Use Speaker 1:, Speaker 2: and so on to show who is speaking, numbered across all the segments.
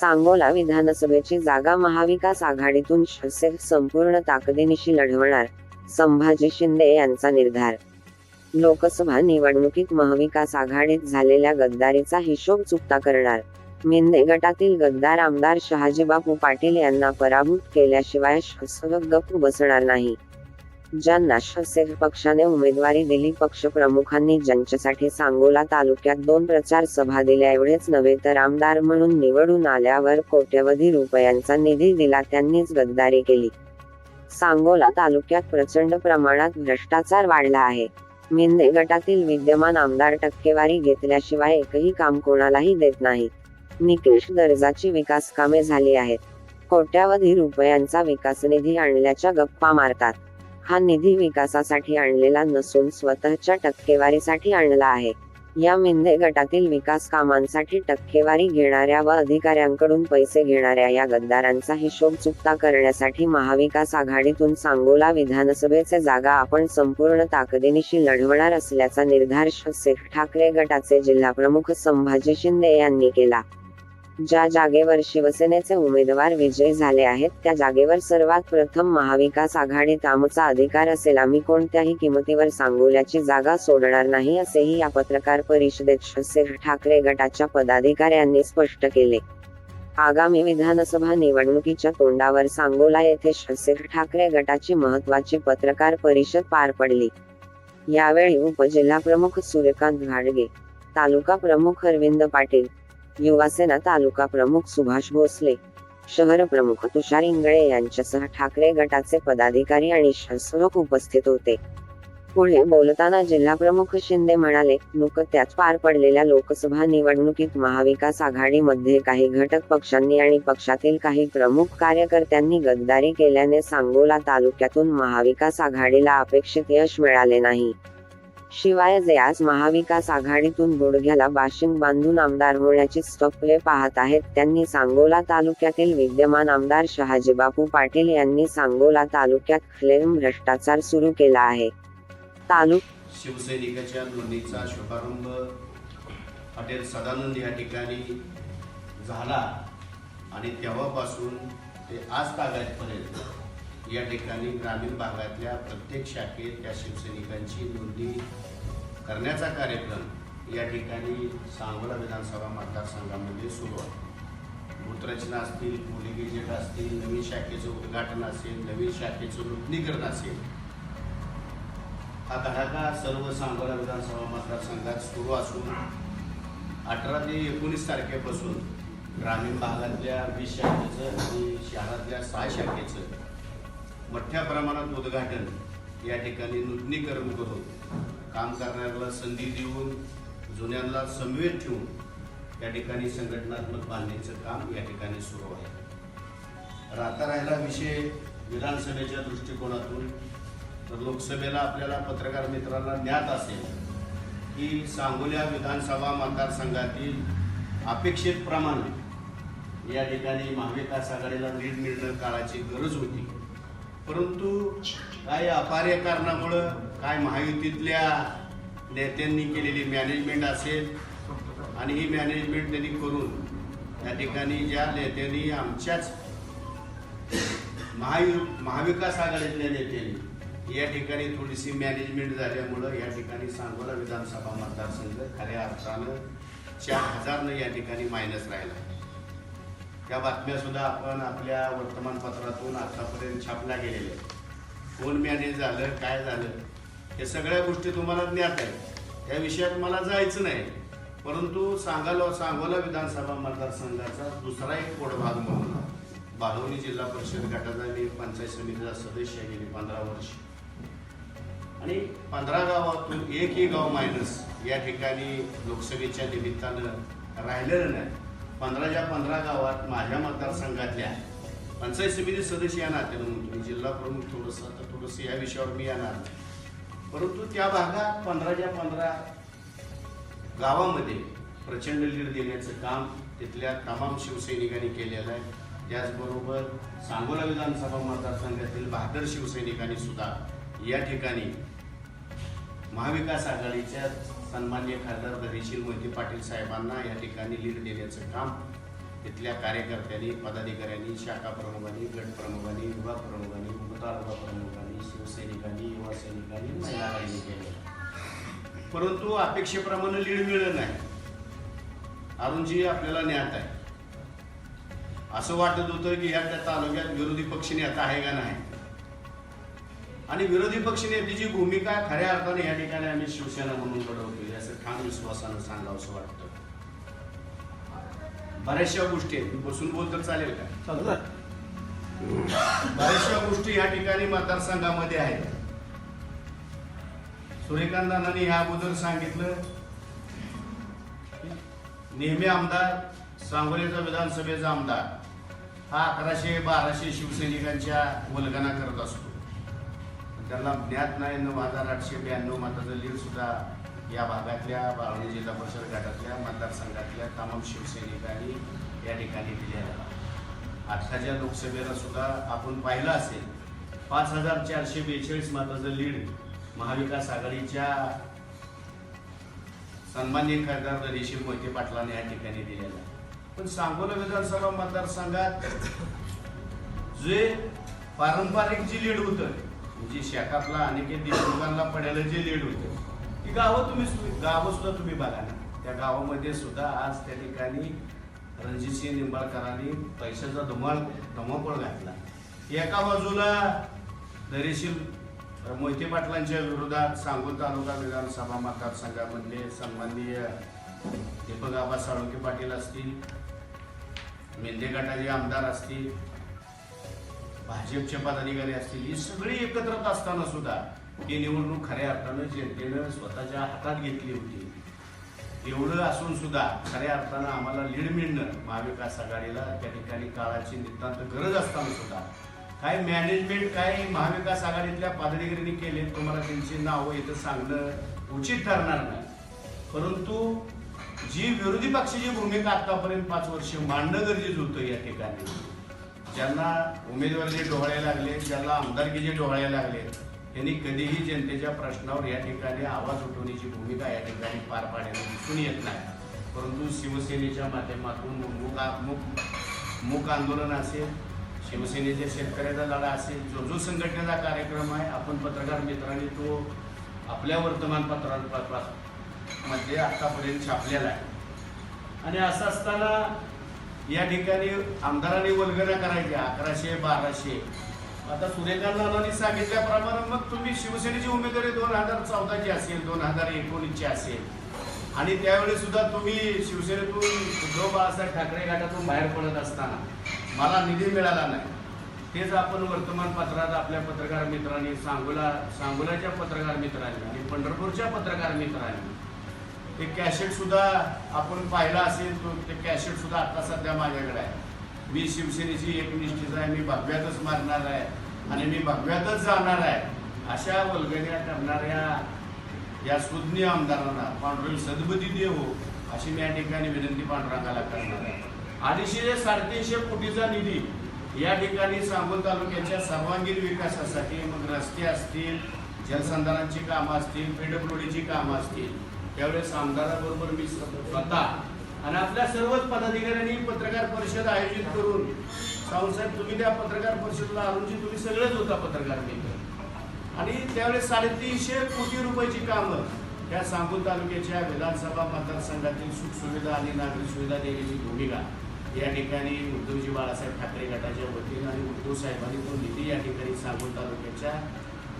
Speaker 1: सांगोला विधानसभेची जागा महाविकास आघाडीतून शिवसेना संपूर्ण ताकदीनिशी लढवणार संभाजी शिंदे यांचा निर्धार. लोकसभा निवडणुकीत महाविकास आघाडीत झालेल्या गद्दारीचा हिशोब चुकता करणार. मेंदे गटातील गद्दार आमदार शहाजीबापू पाटील यांना पराभूत केल्याशिवाय शिवसेना गप्प बसणार नाही. ज्यांना शिवसेना पक्षाने उमेदवारी दिली पक्षप्रमुखांनी ज्यांच्यासाठी सांगोला तालुक्यात दोन प्रचार सभा दिल्या एवढेच नव्हे तर आमदार म्हणून निवडून आल्यावर कोट्यवधी रुपयांचा निधी दिला त्यांनीच गद्दारी केली. सांगोला तालुक्यात प्रचंड प्रमाणात भ्रष्टाचार वाढला आहे. मिंदे गटातील विद्यमान आमदार टक्केवारी घेतल्याशिवाय एकही काम कोणालाही देत नाही. निकृष दर्जाची विकास कामे झाली आहेत. कोट्यावधी रुपयांचा विकास निधी आणल्याच्या गप्पा मारतात. हा निधी विकासासाठी आणलेला नसून स्वतःच्या टक्केवारीसाठी आणला आहे. या मेंदे गटातील विकास कामांसाठी टक्केवारी घेणाऱ्या व अधिकाऱ्यांकडून पैसे घेणाऱ्या या गद्दारांचा हिशोब चुकता करण्यासाठी महाविकास आघाडीतून सांगोला विधानसभेचे जागा आपण संपूर्ण ताकदीनिशी लढवणार असल्याचा निर्धार शिवसेना ठाकरे गटाचे जिल्हाप्रमुख संभाजी शिंदे यांनी केला. ज्या जागेवर शिवसेनेचे उमेदवार विजयी झाले आहेत त्या जागेवर सर्वात प्रथम महाविकास आघाडीत आमचा अधिकार असेल. आम्ही कोणत्याही किमतीवर सांगोल्याची जागा सोडणार नाही असेही या पत्रकार परिषदेत शिवसेना ठाकरे गटाच्या पदाधिकाऱ्यांनी स्पष्ट केले. आगामी विधानसभा निवडणुकीच्या तोंडावर सांगोला येथे शिवसेना ठाकरे गटाची महत्वाची पत्रकार परिषद पार पडली. यावेळी उपजिल्हा प्रमुख सूर्यकांत घाडगे तालुका प्रमुख अरविंद पाटील युवासेना तालुका प्रमुख सुभाष भोसले शहर प्रमुख तुषार इंगळे यांच्यासह ठाकरे गटाचे पदाधिकारी आणि शासक उपस्थित होते. पुढे बोलताना जिल्हा प्रमुख शिंदे म्हणाले नुकत्याच पार पडलेल्या लोकसभा निवडणुकीत महाविकास आघाडीमध्ये काही घटक पक्षांनी आणि पक्षातील काही प्रमुख कार्यकर्त्यांनी गद्दारी केल्याने सांगोला तालुक्यातून महाविकास आघाडीला अपेक्षित यश मिळाले नाही. शिवाय जे आज महाविकास आघाडीतून गुडघ्याला बाशिंग बांधून आमदार होण्याची स्वप्ने पाहत आहेत त्यांनी सांगोला तालुक्यातील विद्यमान आमदार शहाजीबापू पाटील यांनी सांगोला तालुक्यात क्लेम भ्रष्टाचार सुरू केला आहे. तालुक
Speaker 2: शिवसैनिकाच्या नोंदणीचा शुभारंभ हॉटेल सदानंद या ठिकाणी झाला आणि तेव्हापासून ते आज तागायतपर्यंत या ठिकाणी ग्रामीण भागातल्या प्रत्येक शाखेत त्या शिवसैनिकांची नोंदणी करण्याचा कार्यक्रम या ठिकाणी सांगोला विधानसभा मतदारसंघामध्ये सुरू आहे. भूतरचना असतील पोली गेजेट असतील नवीन शाखेचं उद्घाटन असेल नवीन शाखेचं नूतनीकरण असेल हा धडाका सर्व सांगोला विधानसभा मतदारसंघात सुरू असून अठरा ते एकोणीस तारखेपासून ग्रामीण भागातल्या वीस शाखेचं आणि शहरातल्या सहा शाखेचं मोठ्या प्रमाणात उद्घाटन या ठिकाणी नूतनीकरण करून काम करणाऱ्याला संधी देऊन जुन्यांना समवेत ठेवून या ठिकाणी संघटनात्मक बांधणीचं काम या ठिकाणी सुरू आहे. राहता राहिला विषय विधानसभेच्या दृष्टिकोनातून तर लोकसभेला आपल्याला पत्रकार मित्रांना ज्ञात असेल की सांगोल्या विधानसभा मतदारसंघातील अपेक्षित प्रमाणे या ठिकाणी महाविकास आघाडीला लीड मिळणं काळाची गरज होती. परंतु काही अपार्य कारणामुळं काय महायुतीतल्या नेत्यांनी केलेली मॅनेजमेंट असेल आणि ही मॅनेजमेंट त्यांनी करून या ठिकाणी ज्या नेत्यांनी आमच्याच महायु महाविकास आघाडीतल्या नेत्यांनी या ठिकाणी थोडीशी मॅनेजमेंट झाल्यामुळं या ठिकाणी सांगोला विधानसभा मतदारसंघ खऱ्या अर्थानं चार हजारनं या ठिकाणी मायनस राहिला. त्या बातम्या सुद्धा आपण आपल्या वर्तमानपत्रातून आतापर्यंत छापल्या गेलेल्या आहेत. कोण मॅनेज झालं काय झालं हे सगळ्या गोष्टी तुम्हाला ज्ञात आहेत. त्या विषयात मला जायचं नाही. परंतु सांगालो सांगोला विधानसभा मतदारसंघाचा दुसरा एक पोटभाग म्हणून बालवणी जिल्हा परिषद गटाचा मी पंचायत समितीचा सदस्य आहे गेली पंधरा वर्ष. आणि पंधरा गावातून एकही गाव मायनस या ठिकाणी लोकसभेच्या निमित्तानं राहिलेलं नाही. पंधराच्या पंधरा गावात माझ्या मतदारसंघातल्या पंचायत समिती सदस्य या नात्यानं म्हणतो मी जिल्हा प्रमुख थोडंसं तर थोडंसं या विषयावर मी येणार परंतु त्या भागात पंधराच्या पंधरा गावामध्ये प्रचंड लीड देण्याचं काम तिथल्या तमाम शिवसैनिकांनी केलेलं आहे. त्याचबरोबर सांगोला विधानसभा मतदारसंघातील बहादर शिवसैनिकांनी सुद्धा या ठिकाणी महाविकास आघाडीच्या सन्मान्य खासदार धैर्यशील मोहिते पाटील साहेबांना या ठिकाणी लीड देण्याचं काम तिथल्या कार्यकर्त्यांनी पदाधिकाऱ्यांनी शाखा प्रमुखांनी गट प्रमुखांनी विभाग प्रमुखांनी उपतालुका प्रमुखांनी शिवसैनिकांनी युवा सैनिकांनी महिला आघाडीने केले परंतु अपेक्षेप्रमाणे लीड मिळत नाही. अरुणजी आपल्याला ज्ञात आहे. असं वाटत होतं की या त्या तालुक्यात विरोधी पक्ष नेता आहे का नाही? आणि विरोधी पक्ष नेत्याची भूमिका खऱ्या अर्थाने या ठिकाणी आम्ही शिवसेना म्हणून लढवतोय असं ठाम विश्वासानं सांगावं असं वाटतं. बऱ्याचशा गोष्टी आहेत. बसून बोल तर चालेल का? बऱ्याचशा गोष्टी या ठिकाणी मतदारसंघामध्ये आहेत. सूर्यकांत नानांनी ह्या अगोदर सांगितलं नेहमी आमदार सांगोलीचा विधानसभेचा आमदार हा अकराशे बाराशे शिवसैनिकांच्या वल्गना करत असतो. त्यांना ज्ञात नाही नऊ हजार आठशे ब्याण्णव मताचं लीड सुद्धा या भागातल्या बाळवणी जिल्हा परिषद गटातल्या मतदारसंघातल्या तमाम शिवसैनिकांनी या ठिकाणी दिलेला आत्ताच्या लोकसभेला सुद्धा आपण पाहिलं असेल पाच हजार चारशे बेचाळीस मताचं लीड महाविकास आघाडीच्या सन्मान्य खासदार धैर्यशील मोहिते पाटलांनी या ठिकाणी दिलेला पण सांगोला विधानसभा मतदारसंघात जे पारंपरिक जी लीड होतं म्हणजे शेकापला अनेक देशमुखांना पडायला जे लीड होते. ती गावं तुम्ही सु- गावं सुद्धा तुम्ही बघा ना. त्या गावामध्ये सुद्धा आज त्या ठिकाणी रणजितसिंह निंबाळकरांनी पैशाचा धुमाळ धमापळ घातला. एका बाजूला दरेशील मोहिते पाटलांच्या विरोधात सांगोल तालुका विधानसभा मतदारसंघामधले सन्माननीय दीपक आबा साळुंके पाटील असतील मेंदे गटाचे आमदार असतील भाजपचे पदाधिकारी असतील ही सगळी एकत्रच असताना सुद्धा ही निवडणूक खऱ्या अर्थानं जनतेनं स्वतःच्या हातात घेतली होती. एवढं असून सुद्धा खऱ्या अर्थानं आम्हाला लीड मिळणं महाविकास आघाडीला त्या ठिकाणी काळाची नितांत गरज असताना सुद्धा. काय मॅनेजमेंट काय महाविकास आघाडीतल्या पदाधिकाऱ्यांनी केले तुम्हाला त्यांची नावं इथं सांगणं उचित ठरणार नाही. परंतु जी विरोधी पक्षाची भूमिका आतापर्यंत पाच वर्ष मांडणं गरजेचं होतं या ठिकाणी. ज्यांना उमेदवारीचे डोहाळे लागले ज्यांना आमदारकीचे डोहाळे लागले त्यांनी कधीही जनतेच्या प्रश्नावर या ठिकाणी आवाज उठवण्याची भूमिका या ठिकाणी पार पाडण्याला दिसून येत नाही. परंतु शिवसेनेच्या माध्यमातून मूक मूक मूक आंदोलन असेल शिवसेनेच्या शेतकऱ्याचा लढा असेल जो जो संघटनेचा कार्यक्रम आहे आपण पत्रकार मित्रांनी तो आपल्या वर्तमानपत्रांमध्ये मध्ये आतापर्यंत छापलेला आहे. आणि असं असताना या ठिकाणी आमदारांनी वल्गना करायच्या अकराशे बाराशे. आता सूर्यकांत नानांनी सांगितल्याप्रमाणे मग तुम्ही शिवसेनेची उमेदवारी दोन हजार चौदाची असेल दोन हजार एकोणीसची असेल. आणि त्यावेळी सुद्धा तुम्ही शिवसेनेतून उद्धव बाळासाहेब ठाकरे गटातून बाहेर पडत असताना मला निधी मिळाला नाही. तेच आपण वर्तमानपत्रात आपल्या पत्रकार मित्रांनी सांगोला सांगोलाच्या पत्रकार मित्रांनी आणि पंढरपूरच्या पत्रकार मित्रांनी ते कॅसेट सुद्धा आपण पाहिला असेल तो ते कॅसेट सुद्धा आता सध्या माझ्याकडे आहे. मी शिवसेनेची एकनिष्ठीच आहे मी भगव्यातच मारणार आहे आणि मी भगव्यातच जाणार आहे अशा वल्गण्या करणाऱ्या या सुज्ञ आमदारांना पांडुरंग सद्बुद्धी देवो हो, अशी मी या ठिकाणी विनंती पांडुरंगाला करणार आहे. अडीचशे ते साडेतीनशे कोटीचा निधी या ठिकाणी सांगोल तालुक्याच्या सर्वांगीण विकासासाठी मग रस्ते असतील जलसंधारणाची कामं असतील पीडब्ल्यूडीची कामं असतील त्यावेळेस आमदाराबरोबर मी स्वतः आणि आपल्या सर्वच पदाधिकाऱ्यांनी पत्रकार परिषद आयोजित करून सावंतसाहेब तुम्ही त्या पत्रकार परिषदेला अरुणजी तुम्ही सगळेच होता पत्रकार मित्र. आणि त्यावेळेस साडेतीनशे कोटी रुपयाची कामं त्या सांगून तालुक्याच्या विधानसभा मतदारसंघातील सुखसुविधा आणि नागरी सुविधा देण्याची भूमिका या ठिकाणी उद्धवजी बाळासाहेब ठाकरे गटाच्या वतीनं आणि उद्धव साहेबांनी तो निधी या ठिकाणी सांगोल तालुक्याच्या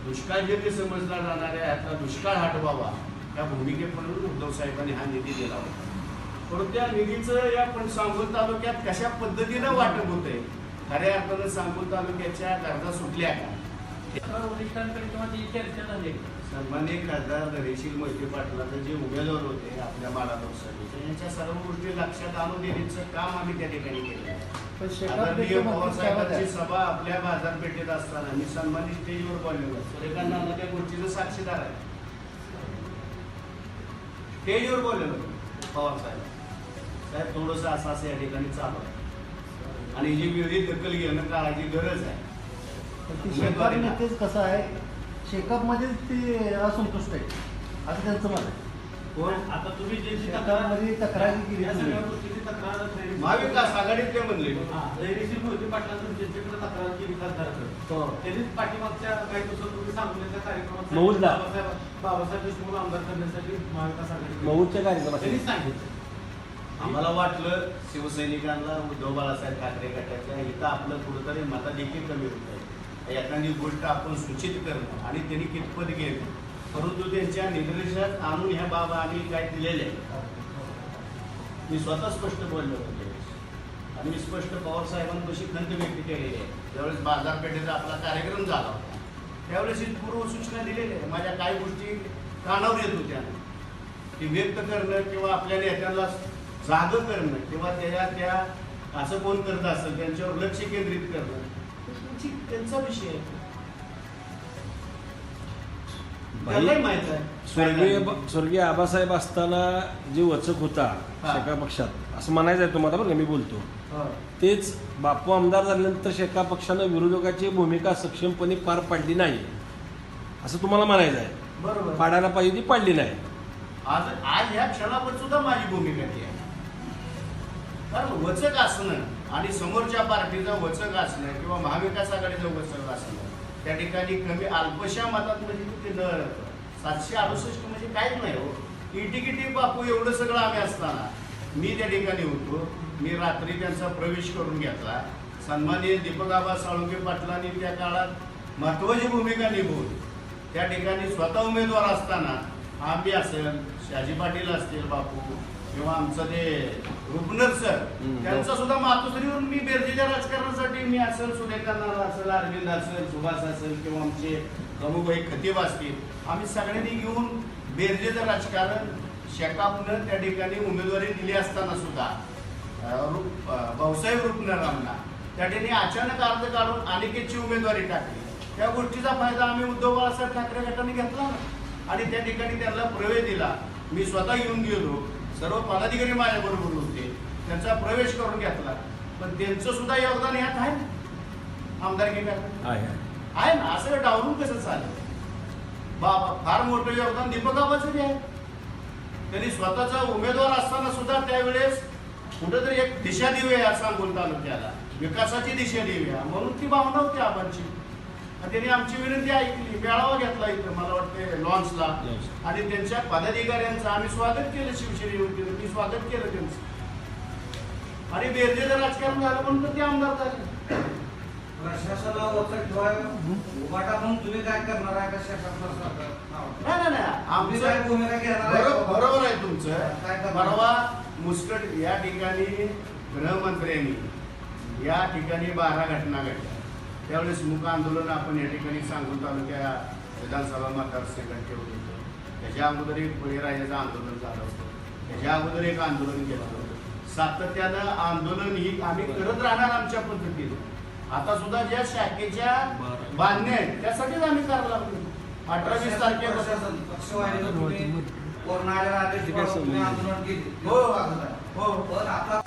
Speaker 2: दुष्काळजन्य समजला जाणाऱ्या ह्यातला दुष्काळ हटवावा. या भूमिकेकडून उद्धव साहेबांनी हा निधी दिला होता. परंतु त्या निधीचं या पण सांगोल तालुक्यात कशा पद्धतीनं वाटप होतंय? खऱ्या अर्थानं सांगोल तालुक्याच्या गरजा सुटल्या का? सन्मान्य खासदार धैर्यशील मोहिते पाटलाचे जे उमेदवार होते आपल्या माला लोकसभेचे यांच्या सर्व गोष्टी लक्षात आणून देण्याचं काम आम्ही त्या ठिकाणी केलं.
Speaker 3: पण
Speaker 2: आदरणीय पवार साहेबांची सभा आपल्या बाजारपेठेत असताना मी सन्मानित स्टेजवर बोललेलो नाना त्या गोष्टीचं साक्षीदार आहे. स्टेजवर बोललेलो पवार साहेब. साहेब थोडंसं असं असं या ठिकाणी चालू आहे. आणि ही वेळी दखल घेणं काळाची गरज आहे.
Speaker 4: शेकाप नेतेच कसं आहे शेकापमध्ये ते असंतुष्ट आहे. असं त्यांचं मत आहे.
Speaker 3: आता तुम्ही जे
Speaker 4: शेतामध्ये तक्रारी केली
Speaker 3: तक्रार
Speaker 2: महाविकास आघाडीतले म्हणले.
Speaker 3: हा, धैर्यशील मोहिते पाटलांनी त्यांच्याकडे तक्रार केली खासदाराकडे.
Speaker 4: हो.
Speaker 3: त्यांनीच पाठीमागच्या काही दिवसात तुम्ही सांगण्याच्या कार्यक्रमात
Speaker 5: मऊदला.
Speaker 3: बाबासाहेब बाबासाहेब देशमुख आमदार करण्यासाठी महाविकास आघाडी
Speaker 5: मऊच्या कार्यक्रमात.
Speaker 3: त्यांनीच सांगितलं.
Speaker 2: आम्हाला वाटलं शिवसैनिकांना उद्धव बाळासाहेब ठाकरे गटाच्या इथं आपलं कुठंतरी मताधिक्य कमी होत आहे. एखादी गोष्ट आपण सूचित करणं आणि त्यांनी कितपत गेलं परंतु त्यांच्या निर्देशात आणून ह्या बाबा आम्ही काय दिलेले मी स्वतः स्पष्ट बोललो होतो. आणि मी स्पष्ट पवार साहेबांपाशी खंत व्यक्त केलेली आहे. त्यावेळेस बाजारपेठेचा आपला कार्यक्रम झाला होता त्यावेळेस पूर्वसूचना पूर्व सूचना दिलेली आहे. माझ्या काही गोष्टी कानावर येत होत्या. ती व्यक्त करणं किंवा आपल्या नेत्यांना जाग करणं किंवा त्याच्या त्या असं कोण करत असेल त्यांच्यावर लक्ष केंद्रित करणं त्यांचा विषय आहे. माहीत आहे.
Speaker 5: स्वर्गीय स्वर्गीय आबासाहेब असताना जे वचक होता. शेका पक्षात असं म्हणायचं आहे तुम्हाला बरं का मी बोलतो. तेच बापू आमदार झाल्यानंतर शेका पक्षानं विरोधकाची भूमिका सक्षमपणे पार पाडली नाही. असं तुम्हाला म्हणायचं आहे
Speaker 2: बरोबर.
Speaker 5: पाडायला पाहिजे ती पाडली नाही.
Speaker 2: आज आज ह्या क्षणावर सुद्धा माझी भूमिका ती आहे. कारण वचक असणं आणि समोरच्या पार्टीचं वचक असणं किंवा महाविकास आघाडीचं वचक असणं त्या ठिकाणी कमी अल्पशा मतात म्हणजे ते न सातशे अडुसष्ट म्हणजे काहीच नाही हो. इटिकिटी बापू एवढं सगळं आम्ही असताना मी त्या ठिकाणी होतो. मी रात्री त्यांचा प्रवेश करून घेतला. सन्माननीय दीपकाबा साळुंके पाटलांनी त्या काळात महत्वाची भूमिका निभवली त्या ठिकाणी स्वतः उमेदवार असताना आम्ही असेल शाजी पाटील असतील बापू किंवा आमचं ते रुपनर सर. त्यांचा सुद्धा मातोश्रीवरून मी बेरजेच्या राजकारणासाठी मी असेल सुरेखा नाना असेल अरविंद असेल सुभाष असेल किंवा आमचे प्रमुखभाई खतीब असतील आम्ही सगळ्यांनी घेऊन बेरजेचं राजकारण शेकापनं त्या ठिकाणी उमेदवारी दिली असताना सुद्धा रुप- भाऊसाहेब रुपनरांना. त्या ठिकाणी अचानक अर्ज काढून अनिकेतची उमेदवारी टाकली. त्या गोष्टीचा फायदा आम्ही उद्धव बाळासाहेब ठाकरे गटाने घेतला ना. आणि त्या ठिकाणी त्यांना प्रवेश दिला. मी स्वतः येऊन गेलो. सर्व पदाधिकारी माझ्या बरोबर होते. त्यांचा प्रवेश करून घेतला. पण त्यांचं सुद्धा योगदान यात आहे आमदारकी
Speaker 5: आहे
Speaker 2: ना? असं डावलून कसं चालेल? बाबा फार मोठं योगदान दीपक आबाचं बी आहे. त्यांनी स्वतःचा उमेदवार असताना सुद्धा त्यावेळेस कुठेतरी एक दिशा देऊया सांगून तालुक्याला. विकासाची दिशा देऊया म्हणून ती भावना होती आबांची. त्यांनी आमची विनंती ऐकली मेळावा घेतला इथं मला वाटते लॉन्चला. आणि त्यांच्या पदाधिकाऱ्यांचं आम्ही स्वागत केलं शिवसेनेवरती मी स्वागत केलं त्यांचं. आणि बेरजेचं राजकारण झालं म्हणून तर ते आमदार झाले.
Speaker 6: तुम्ही काय करणार आहे
Speaker 2: नाही नाही
Speaker 6: आम्ही भूमिका घेणार
Speaker 2: बरोबर बरोबर आहे तुमचं? परवा मुस्कट या ठिकाणी गृहमंत्र्यांनी या ठिकाणी बारा घटना घडल्या. त्यावेळेस मुक आंदोलन आपण या ठिकाणी सांगून तालुक्या विधानसभा मतदारसंघात ठेवलं होतं. त्याच्या अगोदर एक बळीराजाचं आंदोलन झालं होतं. त्याच्या अगोदर एक आंदोलन केलं होतं. सातत्यानं आंदोलन ही आम्ही करत राहणार आमच्या पद्धतीने. आता सुद्धा ज्या शाखेच्या बांधण्या आहेत त्यासाठीच आम्ही करायला लागलो. अठरा वीस तारखेपासून.
Speaker 6: कोरोना
Speaker 5: समजलं.
Speaker 6: आंदोलन केली.
Speaker 2: हो हो
Speaker 6: पण आता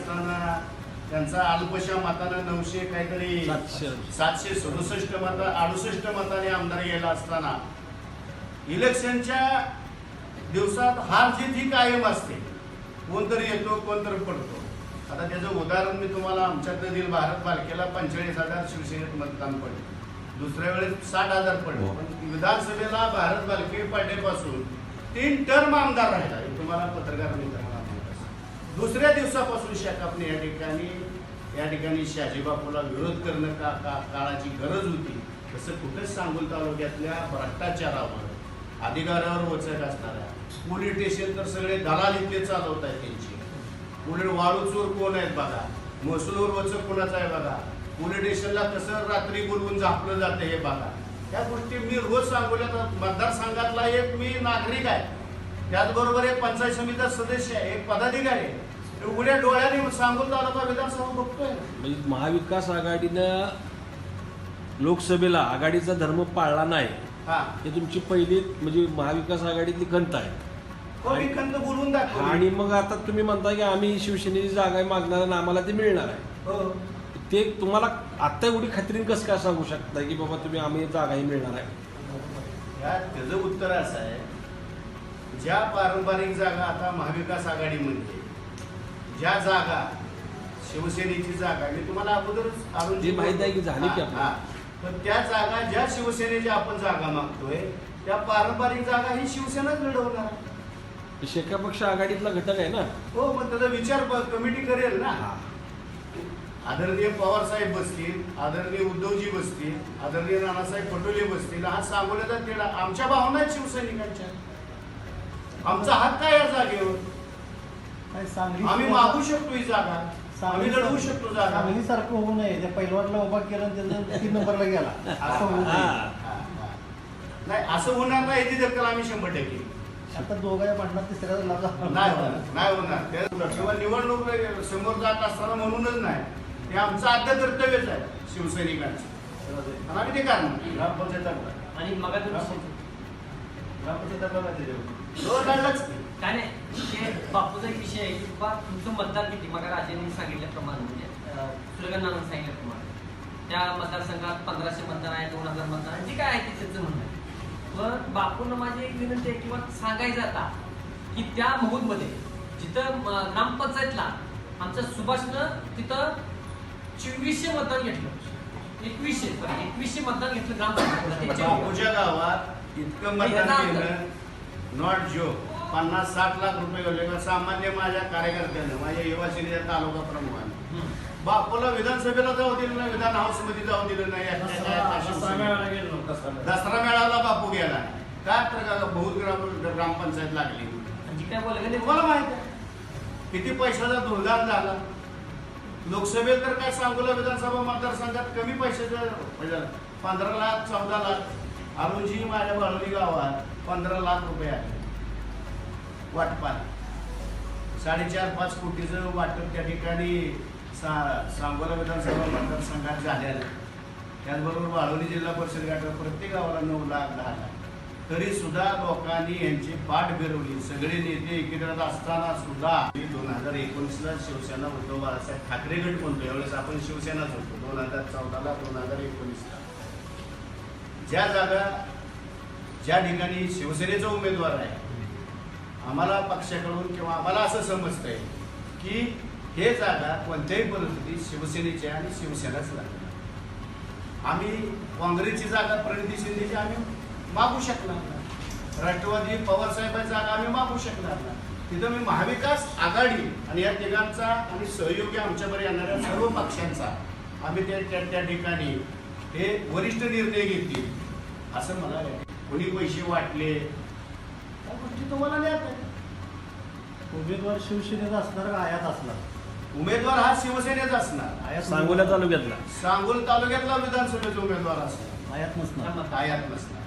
Speaker 2: त्यांचा अल्पशा मतानं नऊशे काहीतरी
Speaker 5: सातशे.
Speaker 2: सदुसष्ट मत अडुसष्ट मताने आमदार गेला असताना इलेक्शनच्या दिवसात हार जीत ही कायम असते कोणतरी येतो कोणतरी पडतो आता त्याचं उदाहरण मी तुम्हाला आमच्याकडे दिल भारत बालकेला पंचेचाळीस हजार शिवसेनेत मतदान पडले दुसऱ्या वेळेस साठ हजार पडले
Speaker 5: हो.
Speaker 2: पण विधानसभेला भारत बालके पाड्यापासून तीन टर्म आमदार राहिला तुम्हाला पत्रकार असेल. दुसऱ्या दिवसापासून शेकापने या ठिकाणी या ठिकाणी शाजीबापूला विरोध करणं का का काळाची गरज होती तसं कुठेच सांगून तालुक्यातल्या भ्रष्टाचारावर अधिकारावर वचक असणाऱ्या पोलीस स्टेशन तर सगळे दलाल इथले चालवत आहेत त्यांची. पोलीस वाळू चोर कोण आहेत बघा? महसूलवर वचक कोणाचा आहे बघा? पोलीस स्टेशनला कसं रात्री बोलवून झापलं जातं हे बघा. या गोष्टी मी रोज सांगोल्यात मतदारसंघातला एक मी नागरिक आहे. त्याचबरोबर एक पंचायत समितीचा सदस्य आहे एक पदाधिकारी. आहे उघड्या डोळ्याने सांगोल तालुका विधानसभा बघतोय.
Speaker 5: म्हणजे महाविकास आघाडीनं लोकसभेला आघाडीचा धर्म पाळला नाही.
Speaker 2: हा.
Speaker 5: तुमची पहिली म्हणजे महाविकास आघाडीतली खंत आहे.
Speaker 2: बोलून
Speaker 5: आणि मग आता तुम्ही म्हणता की आम्ही शिवसेनेची जागा मागणार आणि आम्हाला ते मिळणार आहे.
Speaker 2: हो.
Speaker 5: ते तुम्हाला आत्ता एवढी खात्रीन कसं काय सांगू शकता की बाबा तुम्ही आम्ही जागाही मिळणार आहे?
Speaker 2: या त्याचं उत्तर असं आहे ज्या पारंपरिक जागा आता महाविकास आघाडीमध्ये ज्या जागा शिवसेनेची जागा मी तुम्हाला अगोदरच अरुण
Speaker 5: माहिती आहे की झाली की.
Speaker 2: पण त्या जागा ज्या शिवसेनेच्या आपण जागा मागतोय त्या पारंपरिक जागा ही शिवसेनाच लढवणार आहे.
Speaker 5: शेका पक्ष आघाडीतला घटक आहे ना?
Speaker 2: हो मग त्याचा विचार कमिटी करेल ना. आदरणीय पवार साहेब बसतील आदरणीय उद्धवजी बसतील आदरणीय नानासाहेब पटोले बसतील हा सांगोल्याचा तेढा आमच्या भावना आहेत शिवसैनिकांच्या. आमचा हक्क आहे या जागेवर?
Speaker 4: काय
Speaker 2: आम्ही मागू शकतो ही जागा. आम्ही लढवू शकतो जागा.
Speaker 4: सांगली सारखं होऊ नये. त्या पैलवानला उभा केला त्याचा तीन नंबरला गेला. असं होऊ
Speaker 5: हा.
Speaker 4: नये.
Speaker 2: हा, हा. नाही असं होणार नाही याची दखल आम्ही शंभर टक्के.
Speaker 4: आता दोघांच्या भांडणात तिसऱ्याचा लाभ.
Speaker 2: नाही होणार. नाही होणार. त्या- किंवा निवडणूक समोर जात असताना म्हणूनच नाही. हे आमचं आद्य कर्तव्यच आहे शिवसैनिकांचं. आणि आम्ही ते करणार. ग्रामपंचायत
Speaker 3: आणि मग. काय नाही? ते बापूचा एक विषय आहे की बाबा तुमचं मतदार किती? मग राजेंनी सांगितल्याप्रमाणे म्हणजे सुरगणानं सांगितल्याप्रमाणे त्या मतदारसंघात पंधराशे मतदार आहे दोन हजार मतदार आहे जे काय आहे त्याचं म्हणणं आहे. पण बापूंना माझी एक विनंती आहे किंवा सांगायचं आता की त्या महूदमध्ये जिथं ग्रामपंचायतला आमच्या सुभाषनं तिथं चोवीसशे मतदान घेतलं. एकवीसशे एकवीसशे मतदान घेतलं ग्रामपंचायतला. ते चोवीस.
Speaker 2: बापूच्या गावात इतकं मतदान केलं. नॉट जो पन्नास साठ लाख रुपये गेले. का सामान्य माझ्या कार्यकर्त्यानं माझ्या युवासेनेच्या तालुका प्रमुखानं. बापूला विधानसभेला जाऊ दिलं नाही विधान हाऊसमध्ये जाऊ दिलं नाही. दसरा मेळाला बापू गेला. काय तर का बहुत ग्राम ग्रामपंचायत लागली.
Speaker 3: काय
Speaker 2: तुम्हाला माहीत आहे? किती पैशाचा दुर्दान झाला. लोकसभेत तर काय सांगोला विधानसभा मतदारसंघात कमी पैशाचं म्हणजे पंधरा लाख चौदा लाख अरुणजी माझ्या बाळोली गावात पंधरा लाख रुपये आले वाटपात. साडेचार पाच कोटीचं वाटप त्या ठिकाणी सा सांगोला विधानसभा मतदारसंघात झालेलं आहे. त्याचबरोबर वाळवली जिल्हा परिषद गटात प्रत्येक गावाला नऊ लाख दहा लाख. तरी सुद्धा लोकांनी यांची पाठ फिरवली सगळे नेते एकत्रित असताना सुद्धा दोन हजार एकोणीसला शिवसेना उद्धव बाळासाहेब ठाकरे गट म्हणतो यावेळेस आपण शिवसेनाच होतो. दोन हजार चौदाला दोन हजार एकोणीसला. ज्या जागा ज्या ठिकाणी शिवसेनेचा उमेदवार आहे आम्हाला पक्षाकडून किंवा आम्हाला असं समजतंय की हे जागा कोणत्याही परिस्थितीत शिवसेनेची आणि शिवसेनाच लागणार आम्ही काँग्रेसची जागा प्रणिती शिंदेची आम्ही मागू शकणार नाही. राष्ट्रवादी पवारसाहेबांची जागा आम्ही मागू शकणार नाही. तिथं मी महाविकास आघाडी आणि या तिघांचा आणि सहयोगी आमच्याबरोबर येणाऱ्या सर्व पक्षांचा आम्ही त्या त्या ठिकाणी हे वरिष्ठ निर्णय घेतील. असं मला वाटतं. कोणी पैसे वाटले? त्या गोष्टी तुम्हाला आहे
Speaker 4: उमेदवार शिवसेनेचा असणार का आयात असणार?
Speaker 2: उमेदवार हा शिवसेनेचा असणार.
Speaker 4: आयात
Speaker 5: सांगोल्या तालुक्यातला.
Speaker 2: सांगोल तालुक्यातला विधानसभेचा उमेदवार असणार.
Speaker 4: आयात नसणार.
Speaker 2: आयात नसणार.